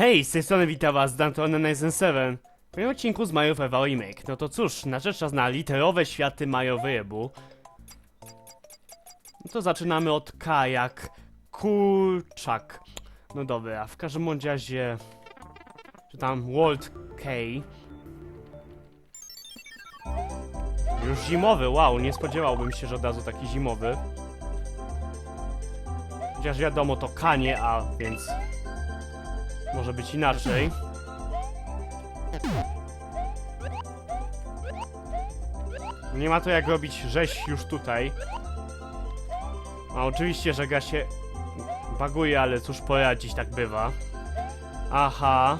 Hej, z tej strony witam was, Danton 97. W tym odcinku z Mario Ewa Remake. No to cóż, nadszedł czas na literowe światy Mario Wyjebu. No to zaczynamy od K jak Kurczak. No dobra, w każdym razie... Czy tam Walt K. Już zimowy, wow, nie spodziewałbym się, że od razu taki zimowy. Chociaż wiadomo, to K nie A, więc może być inaczej. Nie ma to jak robić rzeź już tutaj. A oczywiście, że gra się baguje, ale cóż poradzić, tak bywa. Aha.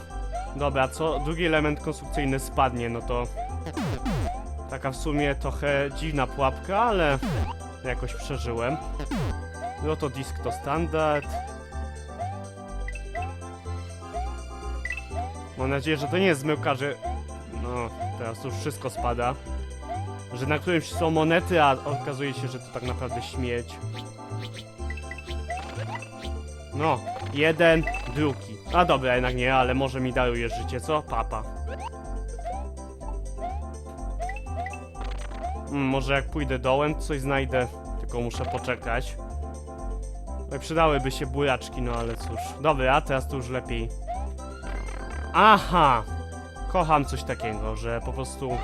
Dobra, co drugi element konstrukcyjny spadnie, no to... Taka w sumie trochę dziwna pułapka, ale jakoś przeżyłem. No to to standard. Mam nadzieję, że to nie jest zmyłka, że... No, teraz już wszystko spada. Że na którymś są monety, a okazuje się, że to tak naprawdę śmieć. No, jeden, drugi. A dobra, jednak nie, ale może mi darujesz życie, co? Papa. Mm, może jak pójdę dołem, coś znajdę. Tylko muszę poczekać. Przydałyby się buraczki, no ale cóż. Dobra, teraz to już lepiej. Aha! Kocham coś takiego, że po prostu...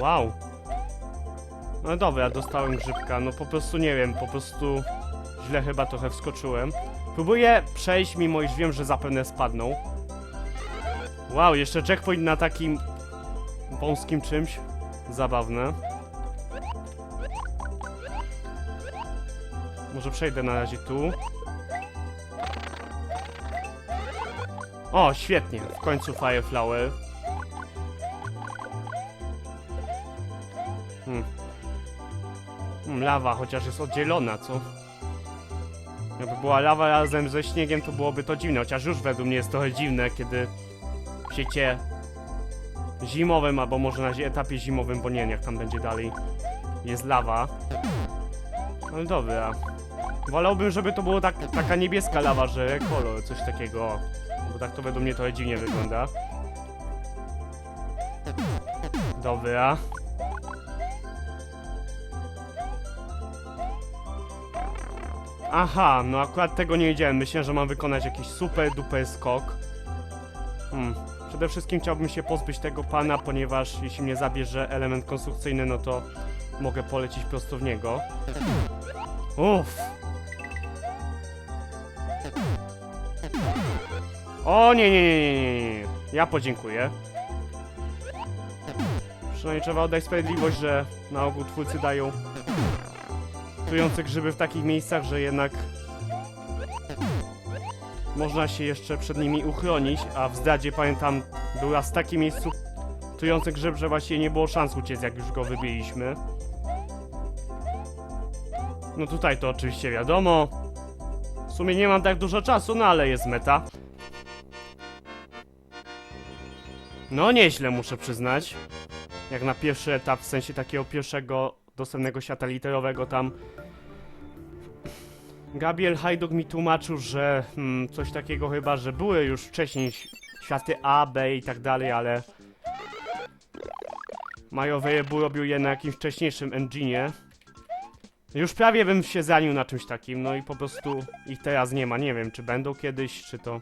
Wow. No dobra, dostałem grzybka, no po prostu nie wiem, po prostu źle chyba trochę wskoczyłem. Próbuję przejść, mimo iż wiem, że zapewne spadną. Wow, jeszcze checkpoint na takim wąskim czymś. Zabawne. Może przejdę na razie tu. O, świetnie. W końcu Fireflower. Hmm. Hmm, lawa, chociaż jest oddzielona, co? Jakby była lawa razem ze śniegiem, to byłoby to dziwne. Chociaż już według mnie jest trochę dziwne, kiedy w świecie zimowym, albo może na etapie zimowym, bo nie wiem jak tam będzie dalej, jest lawa. Ale dobra. Wolałbym, żeby to było tak, taka niebieska lawa, że kolor, coś takiego. Tak to według mnie trochę dziwnie wygląda. Dobra. Aha, no akurat tego nie wiedziałem. Myślałem, że mam wykonać jakiś super duper skok. Hmm. Przede wszystkim chciałbym się pozbyć tego pana, ponieważ jeśli mnie zabierze element konstrukcyjny, no to mogę polecić prosto w niego. Uff. O nie, nie, nie, nie, nie, nie. Ja podziękuję. Przynajmniej trzeba oddać sprawiedliwość, że na ogół twórcy dają trujące grzyby w takich miejscach, że jednak można się jeszcze przed nimi uchronić, a w zdradzie pamiętam był raz taki miejscu trujący grzyb, że właściwie nie było szans uciec, jak już go wybiliśmy. No tutaj to oczywiście wiadomo. W sumie nie mam tak dużo czasu, no ale jest meta. No nieźle muszę przyznać. Jak na pierwszy etap, w sensie takiego pierwszego dostępnego świata literowego tam Gabriel Hajduk mi tłumaczył, że hmm, coś takiego chyba, że były już wcześniej światy A, B i tak dalej, ale Mario Wyjebu robił je na jakimś wcześniejszym engine'ie. Już prawie bym się zanił na czymś takim, no i po prostu ich teraz nie ma. Nie wiem, czy będą kiedyś, czy to...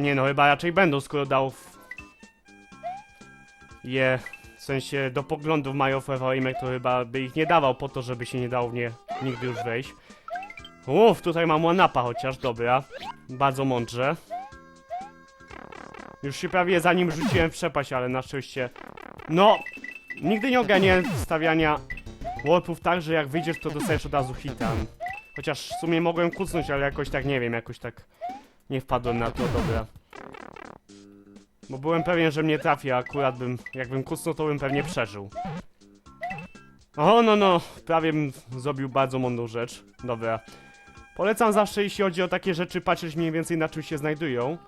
Nie no, chyba raczej będą, skoro dał w... je w sensie do poglądów Forever Remake to chyba by ich nie dawał po to, żeby się nie dało w nie nigdy już wejść. Uff, tutaj mam one-upa chociaż, dobra. Bardzo mądrze. Już się prawie za nim rzuciłem w przepaść, ale na szczęście... No! Nigdy nie ogarniałem stawiania warpów tak, że jak wyjdziesz, to dostajesz od razu hita. Chociaż w sumie mogłem kucnąć, ale jakoś tak, nie wiem, jakoś tak nie wpadłem na to, dobra. Bo byłem pewien, że mnie trafi, a akurat bym, jakbym kucnął, to bym pewnie przeżył. O, no, no, prawie bym zrobił bardzo mądrą rzecz. Dobra. Polecam zawsze, jeśli chodzi o takie rzeczy, patrzeć mniej więcej na czym się znajdują.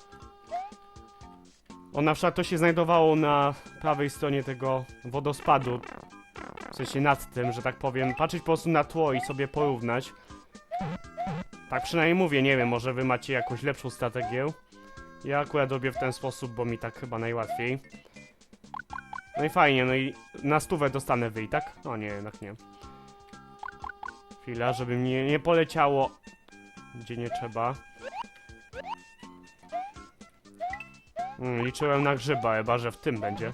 O, na przykład to się znajdowało na prawej stronie tego wodospadu. W sensie nad tym, że tak powiem. Patrzeć po prostu na tło i sobie porównać. Tak przynajmniej mówię, nie wiem, może wy macie jakąś lepszą strategię. Ja akurat robię w ten sposób, bo mi tak chyba najłatwiej. No i fajnie, no i na stówę dostanę wyj, tak? O nie, jednak nie. Chwila, żeby mnie nie poleciało gdzie nie trzeba. Mm, liczyłem na grzyba, chyba że w tym będzie.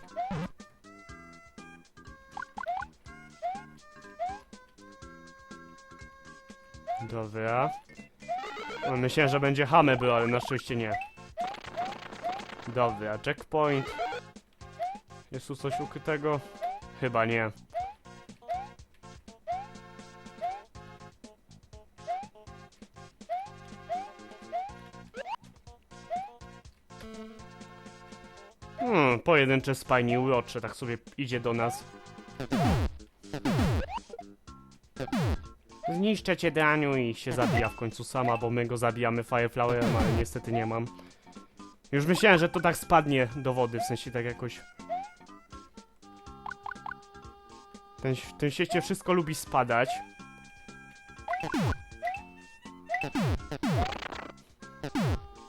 Dobra. Myślałem, że będzie hamy był, ale na szczęście nie. Dobra, checkpoint. Jest tu coś ukrytego? Chyba nie. Hmm, pojedyncze spajnie urocze, tak sobie idzie do nas. Zniszczę cię, Daniu, i się zabija w końcu sama, bo my go zabijamy Fireflowerem, ale niestety nie mam. Już myślałem, że to tak spadnie do wody, w sensie tak jakoś... Ten, w tym świecie wszystko lubi spadać.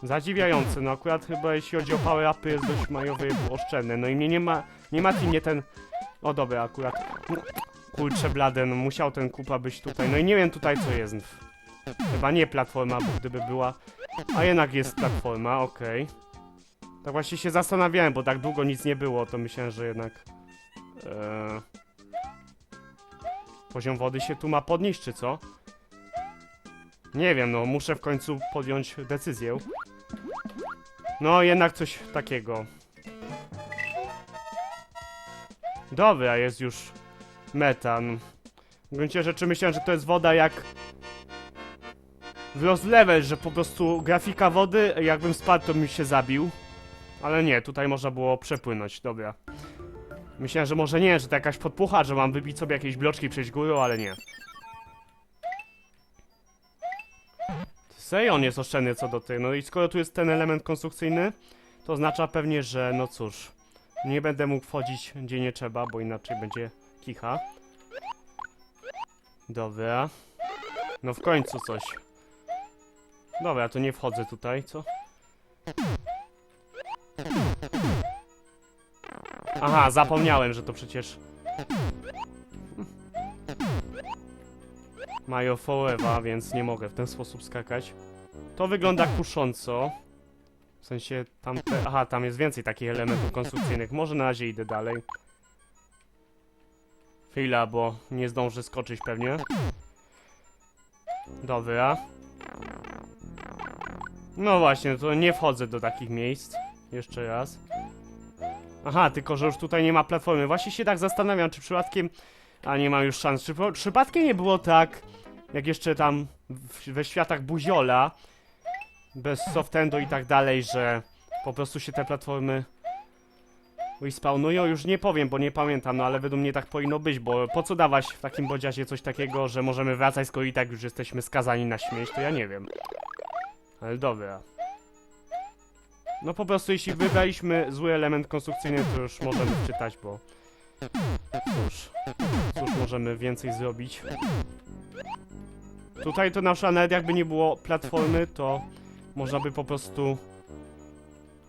Zadziwiające, no akurat chyba jeśli chodzi o power upy jest dość majowy oszczędny, no i mnie nie ma, nie martwi mnie ten, o dobra akurat, no, kurczę blade, no musiał ten kupa być tutaj, no i nie wiem tutaj co jest, chyba nie platforma, bo gdyby była, a jednak jest platforma, okej. Tak właśnie się zastanawiałem, bo tak długo nic nie było, to myślałem, że jednak e, poziom wody się tu ma podnieść, czy co? Nie wiem, no muszę w końcu podjąć decyzję. No, jednak coś takiego. Dobra, jest już metan. W gruncie rzeczy myślałem, że to jest woda jak w Lost Level, że po prostu grafika wody, jakbym spadł, to bym się zabił. Ale nie, tutaj można było przepłynąć, dobra. Myślałem, że może nie, że to jakaś podpucha, że mam wybić sobie jakieś bloczki, przejść górą, ale nie. Serio on jest oszczędny co do tej. No i skoro tu jest ten element konstrukcyjny, to oznacza pewnie, że no cóż, nie będę mógł wchodzić gdzie nie trzeba, bo inaczej będzie kicha. Dobra. No w końcu coś. Dobra, to nie wchodzę tutaj, co? Aha, zapomniałem, że to przecież... Mają forever, więc nie mogę w ten sposób skakać. To wygląda kusząco. W sensie tamte... Aha, tam jest więcej takich elementów konstrukcyjnych. Może na razie idę dalej. Chwila, bo nie zdążę skoczyć pewnie. Dobra. No właśnie, to nie wchodzę do takich miejsc. Jeszcze raz. Aha, tylko że już tutaj nie ma platformy. Właśnie się tak zastanawiam, czy przypadkiem... A nie mam już szans. Czy przypadkiem nie było tak, jak jeszcze tam w, we światach Buziola, bez softendo i tak dalej, że po prostu się te platformy respawnują? Już nie powiem, bo nie pamiętam, no ale według mnie tak powinno być, bo po co dawać w takim bodziazie coś takiego, że możemy wracać, skoro i tak już jesteśmy skazani na śmierć, to ja nie wiem. Ale dobra. No po prostu jeśli wybraliśmy zły element konstrukcyjny, to już możemy wczytać, bo... Cóż, cóż możemy więcej zrobić. Tutaj to na nawet jakby nie było platformy, to można by po prostu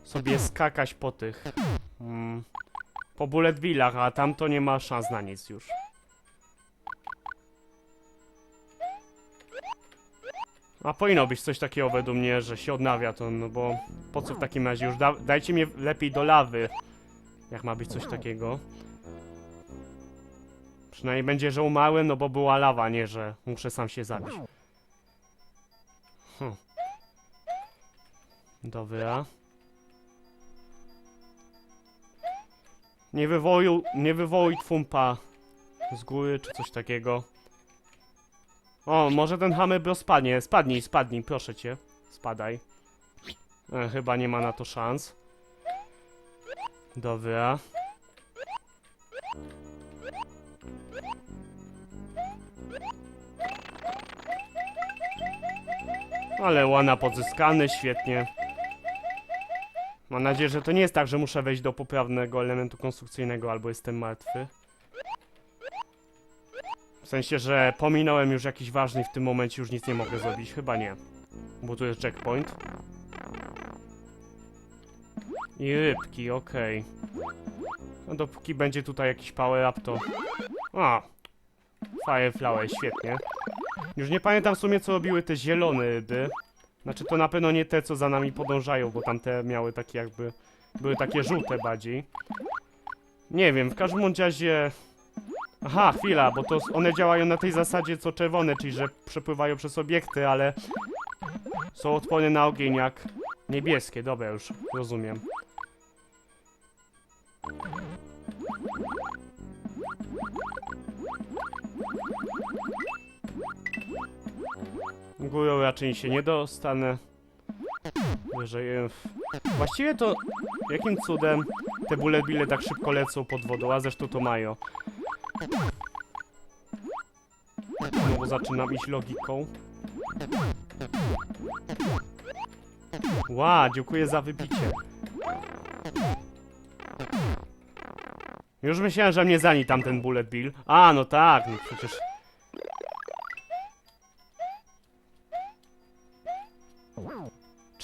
sobie skakać po tych... Mm, po bullet billach, a tam to nie ma szans na nic już. A powinno być coś takiego według mnie, że się odnawia to, no bo po co w takim razie już da dajcie mnie lepiej do lawy, jak ma być coś takiego. Przynajmniej będzie, że umarłem, no bo była lawa, nie, że muszę sam się zabić. Hm. Dobra. Nie wywołuj, nie wywołuj twumpa z góry, czy coś takiego. O, może ten hammer spadnie. Spadnij, spadnij, proszę cię. Spadaj. E, chyba nie ma na to szans. Dobra. Ale łana pozyskany, świetnie. Mam nadzieję, że to nie jest tak, że muszę wejść do poprawnego elementu konstrukcyjnego albo jestem martwy. W sensie, że pominąłem już jakiś ważny i w tym momencie już nic nie mogę zrobić. Chyba nie. Bo tu jest checkpoint. I rybki, okej. No dopóki będzie tutaj jakiś power up, to... A! Fireflower, świetnie. Już nie pamiętam w sumie, co robiły te zielone ryby. Znaczy, to na pewno nie te, co za nami podążają, bo tamte miały takie jakby... Były takie żółte bardziej. Nie wiem, w każdym razie... Aha, chwila, bo to one działają na tej zasadzie co czerwone, czyli że przepływają przez obiekty, ale są odporne na ogień jak niebieskie. Dobra, już rozumiem. Górą raczej się nie dostanę. Wyżej. Właściwie to jakim cudem te bullet bille tak szybko lecą pod wodą, a zresztą to mają. Znowu zaczynam iść logiką. Ła, dziękuję za wybicie. Już myślałem, że mnie zani tamten bullet bill. A, no tak, no przecież...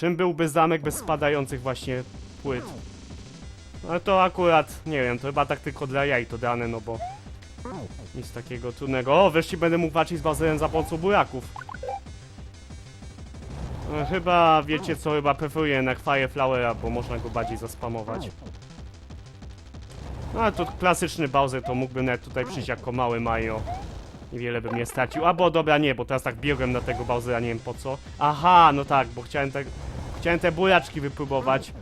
Czym byłby zamek bez spadających właśnie płyt? Ale to akurat, nie wiem, to chyba tak tylko dla jaj to dane, no bo... Nic takiego trudnego. O, wreszcie będę mógł walczyć z bazerem za pomocą buraków. E, Chyba, wiecie co, chyba preferuję jednak Fireflowera, bo można go bardziej zaspamować. No ale to klasyczny Bowser, to mógłbym nawet tutaj przyjść jako mały Mario. I wiele bym nie stracił. Albo dobra, nie, bo teraz tak biegłem na tego Bowsera, nie wiem po co. Aha, no tak, bo chciałem te, chciałem te buraczki wypróbować.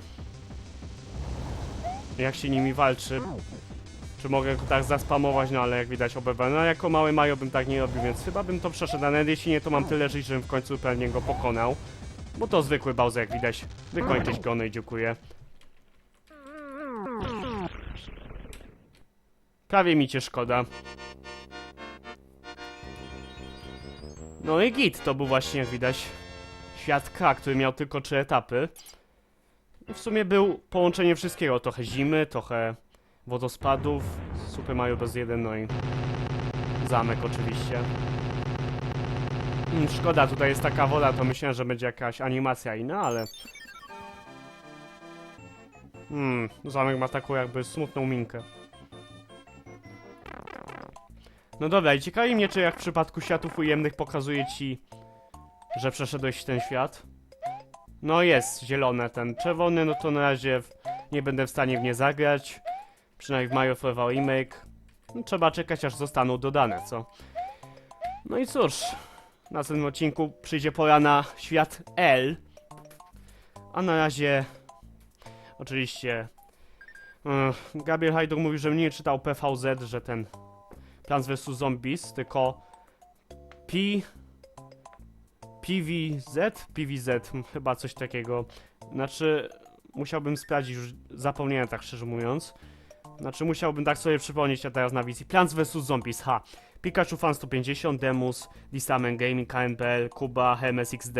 Jak się nimi walczy. Czy mogę go tak zaspamować, no ale jak widać oberwałem. No jako mały Mario bym tak nie robił, więc chyba bym to przeszedł. A nawet jeśli nie, to mam tyle żyć, żebym w końcu pewnie go pokonał. Bo to zwykły Bowser, jak widać. Wykończyć go, no i dziękuję. Prawie mi cię szkoda. No i git, to był właśnie, jak widać, świat K, który miał tylko trzy etapy. I w sumie był połączenie wszystkiego, trochę zimy, trochę wodospadów, Super Mario Bros. 1, no i zamek oczywiście. Mm, szkoda, tutaj jest taka woda, to myślałem, że będzie jakaś animacja inna, ale... Hmm, zamek ma taką jakby smutną minkę. No dobra, i ciekawi mnie, czy jak w przypadku światów ujemnych pokazuje ci, że przeszedłeś ten świat. No jest, zielone, ten czerwony, no to na razie nie będę w stanie w nie zagrać. Przynajmniej w Mario Forever Remake. No, trzeba czekać, aż zostaną dodane, co? No i cóż, w następnym odcinku przyjdzie pora na świat L. A na razie... Oczywiście... Yy, Gabriel Hajduk mówił, że nie czytał PVZ, że ten Plants vs Zombies, tylko P... PVZ? PVZ, chyba coś takiego. Znaczy, musiałbym sprawdzić, już zapomniałem tak szczerze mówiąc. Znaczy, musiałbym tak sobie przypomnieć, a teraz na wizji. Plants vs Zombies, ha. Pikachu Fan 150, Demus, Disamen Gaming, KMPL, Kuba, Hermes XD,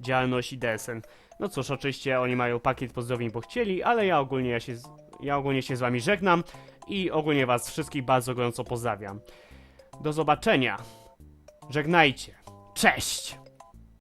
Działalność i DSN. No cóż, oczywiście oni mają pakiet pozdrowień, bo chcieli, ale ja ogólnie ja się, ja ogólnie się z wami żegnam i ogólnie was wszystkich bardzo gorąco pozdrawiam. Do zobaczenia. Żegnajcie. Cześć!